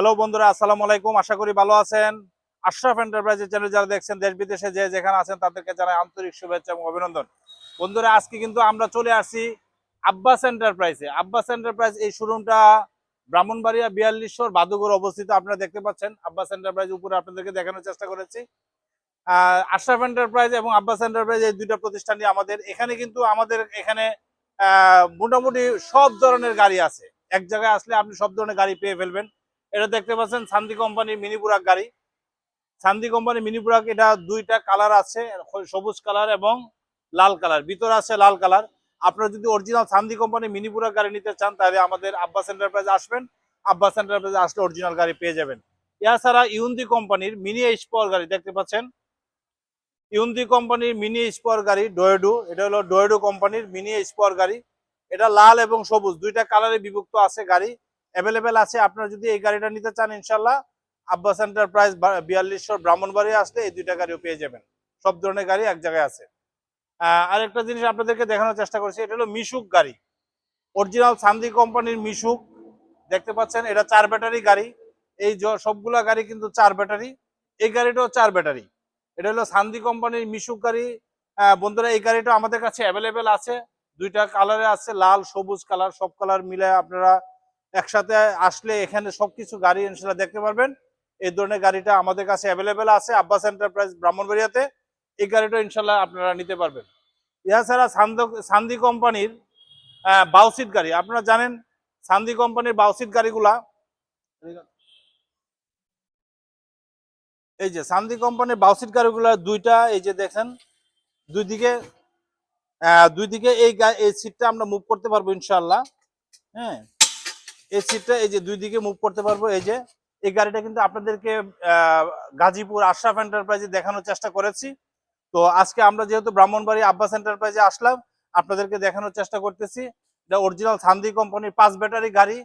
Hello বন্ধুরা, আসসালামু আলাইকুম। আশা করি ভালো আছেন। আশরাফ এন্টারপ্রাইজের চ্যানেল যারা দেখছেন, দেশ বিদেশে যে যেখানে আছেন, তাদেরকে জানাই আন্তরিক শুভেচ্ছা এবং অভিনন্দন। বন্ধুরা, আজকে কিন্তু আমরা চলে আসছি আব্বাস এন্টারপ্রাইজে আব্বাস এন্টারপ্রাইজ এই শোরুমটা ব্রাহ্মণবাড়িয়া বিয়াল্লিশশোর বাদুগর অবস্থিত, আপনারা দেখতে পাচ্ছেন। আব্বাস এন্টারপ্রাইজ উপরে আপনাদেরকে দেখানোর চেষ্টা করেছি। আশরাফ এন্টারপ্রাইজ এবং আব্বাস এন্টারপ্রাইজ এই দুইটা প্রতিষ্ঠানই আমাদের। এখানে কিন্তু আমাদের এখানে মোটামুটি সব ধরনের গাড়ি আছে। এক জায়গায় আসলে আপনি সব ধরনের গাড়ি পেয়ে ফেলবেন। এটা দেখতে পাচ্ছেন শান্তি কোম্পানির মিনি গাড়ি। শান্তি কোম্পানির মিনি বুরাক এটা দুইটা কালার আছে সবুজ কালার এবং লাল কালার। ভিতরে আছে লাল কালার। আপনারা যদি অরিজিনাল সান্দি কোম্পানির মিনি গাড়ি নিতে চান, তাহলে আমাদের আব্বাস এন্টারপ্রাইজ আসবেন। আব্বাস এন্টারপ্রাইজ আসলে অরিজিনাল গাড়ি পেয়ে যাবেন। এছাড়া ইউন্দি কোম্পানির মিনি পাওয়ার গাড়ি দেখতে পাচ্ছেন। ইউন্দি কোম্পানির মিনি পাওয়ার গাড়ি ডোয়েডু, এটা হলো ডোয়েডু কোম্পানির মিনি পাওয়ার গাড়ি। এটা লাল এবং সবুজ, দুইটা কালারে বিভক্ত আছে গাড়ি। অ্যাভেলেবেল আছে। আপনারা যদি এই গাড়িটা নিতে চান ইনশাল্লাহ আব্বাস এন্টারপ্রাইজ বিয়াল্লিশশো ব্রাহ্মণবাড়ি আসলে এই দুইটা গাড়িও পেয়ে যাবেন। সব ধরনের গাড়ি এক জায়গায় আছে। আরেকটা জিনিস আপনাদেরকে দেখানোর চেষ্টা করছি, এটা হলো মিশুক গাড়ি। অরিজিনাল সান্দি কোম্পানির মিশুক। দেখতে পাচ্ছেন, এটা চার ব্যাটারি গাড়ি। এই সবগুলা গাড়ি কিন্তু চার ব্যাটারি। এই গাড়িটাও চার ব্যাটারি। এটা হলো সান্দি কোম্পানির মিশুক গাড়ি। বন্ধুরা, এই গাড়িটা আমাদের কাছে অ্যাভেলেবেল আছে। দুইটা কালারে আছে, লাল, সবুজ কালার সব কালার মিলে আপনারা একসাথে আসলে এখানে সবকিছু গাড়ি ইনশাল্লাহ দেখতে পারবেন। এই ধরনের গাড়িটা আমাদের কাছে অ্যাভেলেবেল আছে আব্বাস এন্টারপ্রাইজ ব্রাহ্মণবাড়িয়াতে। এই গাড়িটা ইনশাল্লাহ আপনারা নিতে পারবেন। এছাড়া সান্দ, সান্দি কোম্পানির বাউসিট গাড়ি। আপনারা জানেন সান্দি কোম্পানির বাউসিট গাড়িগুলা এই যে সান্দি কোম্পানির বাউসিট গাড়িগুলা দুইটা, এই যে দেখেন, দুই দিকে দুই দিকে এই এই সিটটা আমরা মুভ করতে পারব ইনশাল্লাহ। হ্যাঁ। এই সিটটা এই যে দুই দিকে মুভ করতে পারব। এই যে, এই গাড়িটা কিন্তু আপনাদেরকে গাজীপুর আশরাফ এন্টারপ্রাইজে দেখানোর চেষ্টা করেছি। তো আজকে আমরা যেহেতু ব্রাহ্মণবাড়ি আব্বাস এন্টারপ্রাইজে আসলাম, আপনাদেরকে দেখানোর চেষ্টা করতেছি। এটা অরিজিনাল সান্দি কোম্পানির পাঁচ ব্যাটারি গাড়ি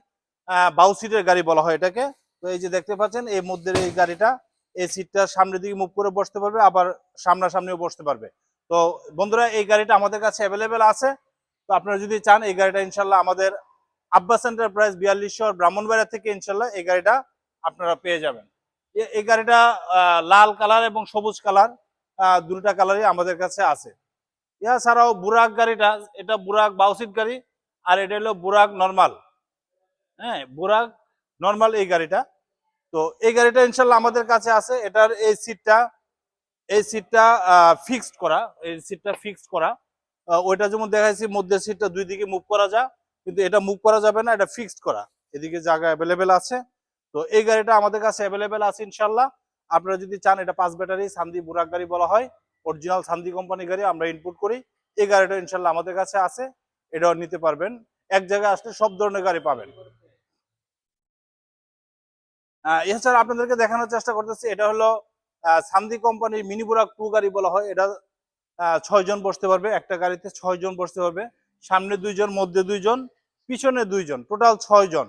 বাউ সিটের গাড়ি বলা হয় এটাকে। তো এই যে দেখতে পাচ্ছেন এই মধ্যে এই গাড়িটা, এই সিটটা সামনের দিকে মুভ করে বসতে পারবে, আবার সামনাসামনিও বসতে পারবে। তো বন্ধুরা, এই গাড়িটা আমাদের কাছে অ্যাভেলেবেল আছে। তো আপনারা যদি চান, এই গাড়িটা ইনশাল্লাহ আমাদের আব্বাস এন্টারপ্রাইজ বিয়াল্লিশশো ব্রাহ্মণবাড়িয়া থেকে ইনশাল্লাহ এই গাড়িটা আপনারা পেয়ে যাবেন। এই গাড়িটা লাল কালার এবং সবুজ কালার দুটা কালারই আমাদের কাছে আছে। এছাড়াও বুরাক গাড়িটা, এটা বুরাক বাউসিট গাড়ি আর এটা হলো বুরাক নর্মাল। হ্যাঁ বুরাক নর্মাল এই গাড়িটা। তো এই গাড়িটা ইনশাল্লাহ আমাদের কাছে আছে। এটার এই সিটটা এই সিটটা ফিক্সড করা, এই সিটটা ফিক্সড করা। ওইটা যেমন দেখাইছি, মধ্যে সিটটা দুই দিকে মুভ করা যায়। কিন্তু এটা মুভ করা যাবে না এটা ফিক্সড করা। এদিকে জায়গা অ্যাভেলেবেল আছে। তো এই গাড়িটা আমাদের কাছে অ্যাভেলেবেল আছে ইনশাল্লাহ আপনারা যদি চান এটা পাঁচ ব্যাটারি সান্দি বুরাক গাড়ি বলা হয়। অরিজিনাল সান্দি কোম্পানি গাড়ি আমরা ইনপুট করি। এই গাড়িটা ইনশাল্লাহ আমাদের কাছে আছে। এটাও নিতে পারবেন। এক জায়গায় আসলে সব ধরনের গাড়ি পাবেন। এছাড়া আপনাদেরকে দেখানোর চেষ্টা করতেছি এটা হলো সান্দি কোম্পানির মিনি বুরাক টু গাড়ি বলা হয়। এটা আহ, ছয় জন বসতে পারবে। একটা গাড়িতে ছয় জন বসতে পারবে। সামনে দুইজন মধ্যে দুইজন। পিছনে দুইজন টোটাল ছয় জন।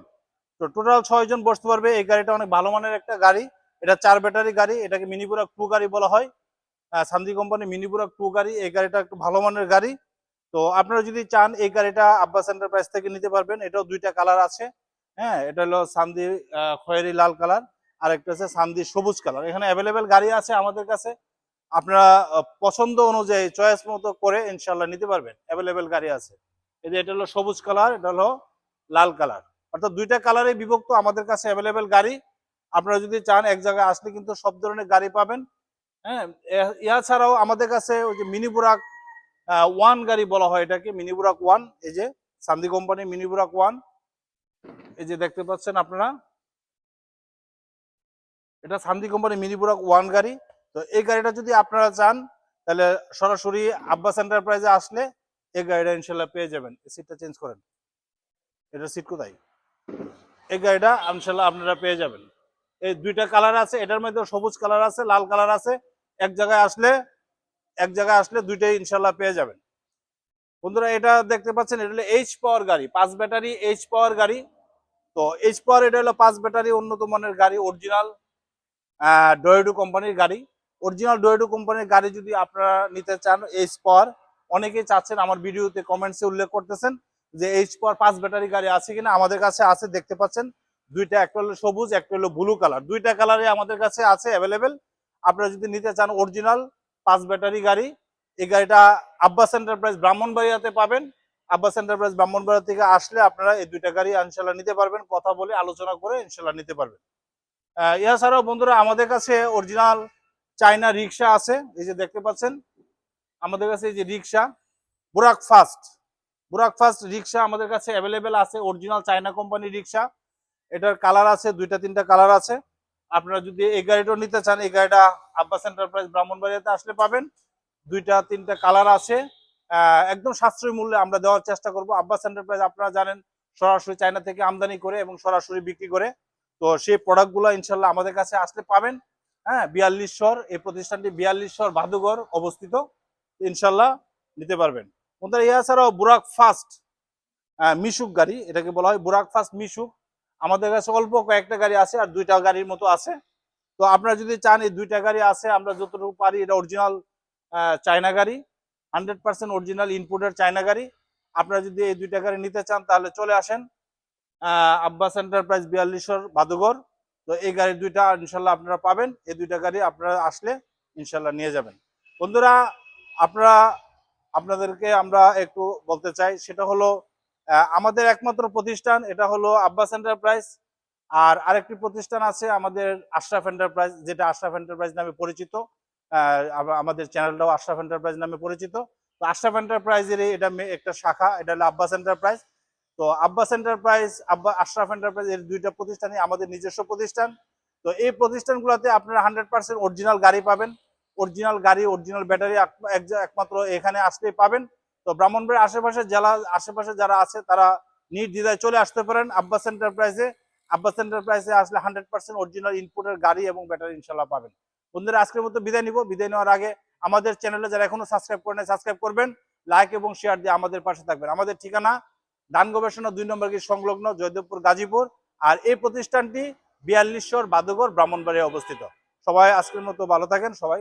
তো টোটাল ছয় জন বসতে পারবে এই গাড়িটা অনেক ভালো মানের একটা গাড়ি। এটা চার ব্যাটারি গাড়ি এটাকে মিনিপুরা টু গাড়ি বলা হয়। সান্দি কোম্পানি মিনিপুরা টু গাড়ি এই গাড়িটা একটু ভালো মানের গাড়ি। তো আপনারা যদি চান এই গাড়িটা আব্বা আব্বাস এন্টারপ্রাইজ থেকে নিতে পারবেন। এটাও দুইটা কালার আছে। হ্যাঁ এটা হলো আহ, খয়েরি লাল কালার আর একটা হচ্ছে সান্দি সবুজ কালার এখানে অ্যাভেলেবেল গাড়ি আছে আমাদের কাছে। আপনারা পছন্দ অনুযায়ী চয়েস মতো করে ইনশাল্লাহ নিতে পারবেন। অ্যাভেলেবেল গাড়ি আছে। এই যে এটা হলো সবুজ কালার, এটা হলো লাল কালার। অর্থাৎ দুইটা কালারে বিভক্ত আমাদের কাছে অ্যাভেলেবেল গাড়ি। আপনারা যদি চান এক জায়গায় আসলে কিন্তু সব ধরনের গাড়ি পাবেন। হ্যাঁ ইয়া ছাড়াও আমাদের কাছে ওই যে মিনি বুরাক ওয়ান গাড়ি বলা হয় এটাকে মিনি বুরাক ওয়ান এই যে সান্দি কোম্পানি মিনি বুরাক ওয়ান এই যে দেখতে পাচ্ছেন আপনারা? এটা সান্দি কোম্পানি মিনি বুরাক ওয়ান গাড়ি। তো এই গাড়িটা যদি আপনারা চান, তাহলে সরাসরি আব্বাস এন্টারপ্রাইজে আসলে এই গাড়িটা ইনশাল্লাহ পেয়ে যাবেন। সিটটা চেঞ্জ করেন। এটা সিট কোথায়? এই গাড়িটা ইনশাল্লাহ আপনারা পেয়ে যাবেন। এই দুইটা কালার আছে, এটার মধ্যে সবুজ কালার আছে, লাল কালার আছে। এক জায়গায় আসলে, এক জায়গায় আসলে দুইটাই ইনশাল্লাহ পেয়ে যাবেন। বন্ধুরা, এটা দেখতে পাচ্ছেন, এটা হলো এইচ পাওয়ার গাড়ি, পাঁচ ব্যাটারি এইচ পাওয়ার গাড়ি। তো এইচ পাওয়ার এটা হলো পাঁচ ব্যাটারি উন্নত মানের গাড়ি অরিজিনাল ডয়েডু কোম্পানির গাড়ি। অরিজিনাল ডয়েডু কোম্পানির গাড়ি যদি আপনারা নিতে চান এইচ পাওয়ার অনেকেই চাচ্ছেন আমার ভিডিওতে কমেন্টসে উল্লেখ করতেছেন যে এইচ পাওয়ার পাঁচ ব্যাটারি গাড়ি আছে কিনা আমাদের কাছে আছে দেখতে পাচ্ছেন। দুইটা একটা হলো সবুজ একটা হলো ব্লু কালার দুইটা কালারে আমাদের কাছে আছে অ্যাভেলেবেল আপনারা যদি নিতে চান অরিজিনাল পাঁচ ব্যাটারি গাড়ি এই গাড়িটা আব্বাস এন্টারপ্রাইজ ব্রাহ্মণবাড়িয়াতে পাবেন। আব্বাস এন্টারপ্রাইজ ব্রাহ্মণবাড়িয়া থেকে আসলে আপনারা এই দুইটা গাড়ি ইনশাল্লাহ নিতে পারবেন। কথা বলে আলোচনা করে ইনশাল্লাহ নিতে পারবেন। আহ, এছাড়াও বন্ধুরা আমাদের কাছে অরিজিনাল চাইনা রিক্সা আছে। এই যে দেখতে পাচ্ছেন আমাদের কাছে যে রিক্সা বুরাক ফাস্ট বুরাক ফাস্ট রিক্সা আমাদের কাছে অ্যাভেলেবেল আছে অরিজিনাল চায়না কোম্পানির রিক্সা। এটার কালার আছে, দুইটা, তিনটা কালার আছে। আপনারা যদি এই গাড়িটাও নিতে চান, এই গাড়িটা আব্বাস এন্টারপ্রাইজ ব্রাহ্মণবাড়িয়াতে আসলে পাবেন। দুইটা, তিনটা কালার আছে। একদম সাশ্রয়ী মূল্যে আমরা দেওয়ার চেষ্টা করব। আব্বাস এন্টারপ্রাইজ আপনারা জানেন, সরাসরি চায়না থেকে আমদানি করে এবং সরাসরি বিক্রি করে। তো সেই প্রোডাক্টগুলো ইনশাল্লাহ আমাদের কাছে আসলে পাবেন। হ্যাঁ বিয়াল্লিশশোর এই প্রতিষ্ঠানটি বিয়াল্লিশশোর ভাদুঘর অবস্থিত। ইনশাল্লাহ নিতে পারবেন। বন্ধুরা এছাড়াও বুরাক ফাস্ট মিশুক গাড়ি, এটাকে বলা হয় বুরাক ফাস্ট মিশুক। আমাদের কাছে অল্প কয়েকটা গাড়ি আছে আর দুইটা গাড়ির মতো আছে। তো আপনারা যদি চান এই দুইটা গাড়ি আছে, আমরা যতটুকু পারি এটা অরিজিনাল চায়না গাড়ি হান্ড্রেড পার্সেন্ট অরিজিনাল ইনপুটের চায়না গাড়ি। আপনারা যদি এই দুইটা গাড়ি নিতে চান তাহলে চলে আসেন আব্বাস এন্টারপ্রাইজ বিয়াল্লিশর বাদুঘর তো এই গাড়ি দুইটা ইনশাল্লাহ আপনারা পাবেন। এই দুইটা গাড়ি আপনারা আসলে ইনশাল্লাহ নিয়ে যাবেন। বন্ধুরা আপনারা, আপনাদেরকে আমরা একটু বলতে চাই, সেটা হলো আমাদের একমাত্র প্রতিষ্ঠান, এটা হলো আব্বাস এন্টারপ্রাইজ আর আরেকটি প্রতিষ্ঠান আছে আমাদের আশরাফ এন্টারপ্রাইজ যেটা আশরাফ এন্টারপ্রাইজ নামে পরিচিত আমাদের চ্যানেলটাও আশরাফ এন্টারপ্রাইজ নামে পরিচিত। তো আশরাফ এন্টারপ্রাইজের এটা একটা শাখা, এটা হলো আব্বাস এন্টারপ্রাইজ তো আব্বাস এন্টারপ্রাইজ আব্বা, আশরাফ এন্টারপ্রাইজ এর দুইটা প্রতিষ্ঠানই আমাদের নিজস্ব প্রতিষ্ঠান। তো এই প্রতিষ্ঠানগুলোতে আপনারা হান্ড্রেড পার্সেন্ট অরিজিনাল গাড়ি পাবেন। অরিজিনাল গাড়ি অরিজিনাল ব্যাটারি একমাত্র এখানে আসলেই পাবেন। তো ব্রাহ্মণবাড়ির আশেপাশে জেলা আশেপাশে যারা আছে, তারা নির্দ্বিধায় চলে আসতে পারেন আব্বাস এন্টারপ্রাইজে আব্বাস এন্টারপ্রাইজে আসলে হান্ড্রেড পার্সেন্ট অরিজিনাল ইনপুটের গাড়ি এবং ব্যাটারি ইনশাল্লাহ পাবেন। বন্ধুরা, আজকের মতো বিদায় নিব। বিদায় নেওয়ার আগে আমাদের চ্যানেলে যারা এখনও সাবস্ক্রাইব করেন সাবস্ক্রাইব করবেন। লাইক এবং শেয়ার দিয়ে আমাদের পাশে থাকবেন। আমাদের ঠিকানা ধান গবেষণা দুই নম্বর গেট সংলগ্ন জয়দেবপুর, গাজীপুর। আর এই প্রতিষ্ঠানটি বিয়াল্লিশর বাদুঘর ব্রাহ্মণবাড়িয়া অবস্থিত। সবাই আজকের মতো ভালো থাকেন। সবাই